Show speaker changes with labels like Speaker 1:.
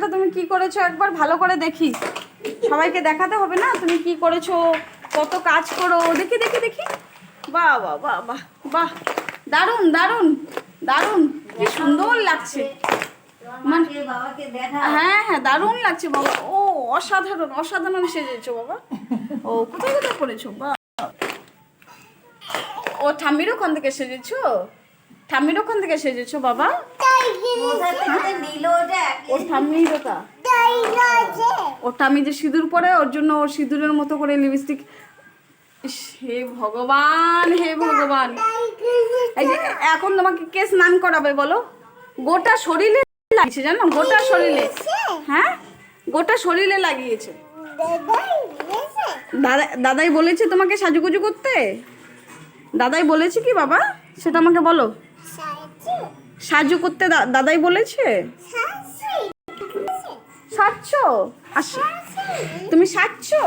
Speaker 1: কেনাকাটা তুমি কি করেছ? একবার ভালো করে দেখি। সবাইকে দেখাতে হবে না? তুমি কি করেছ? কত কাজ করো? দেখি দেখি দেখি। বাহ বাহ বাহ বাহ বাহ। দারুণ দারুণ দারুণ। কি সুন্দর লাগছে। মানে হ্যাঁ হ্যাঁ দারুণ লাগছে বাবা। ও, অসাধারণ অসাধারণ সেজেছো বাবা। ও, কোথায় কোথায় করেছ বা ও, ঠাম্মির ওখান থেকে সেজেছো? ঠাম্মির ওখান থেকে সেজেছো বাবা? ও ঠাম্মির ওটা ও ঠাম্মি যে সিঁদুর পরে, ওর জন্য ওর সিঁদুরের মতো করে লিপস্টিক হে ভগবান হে ভগবান। এই যে, এখন তোমাকে কে স্নান করাবে বলো? গোটা শরীরে লাগিয়েছে, জানো? গোটা শরীরে। হ্যাঁ? গোটা শরীরে লাগিয়েছে। দাদা, দাদাই বলেছে তোমাকে সাজুগুজু করতে? দাদাই বলেছে কি বাবা? সেটা আমাকে বলো। সাজু করতে দাদাই বলেছে? সাজছো আস তুমি সাজছো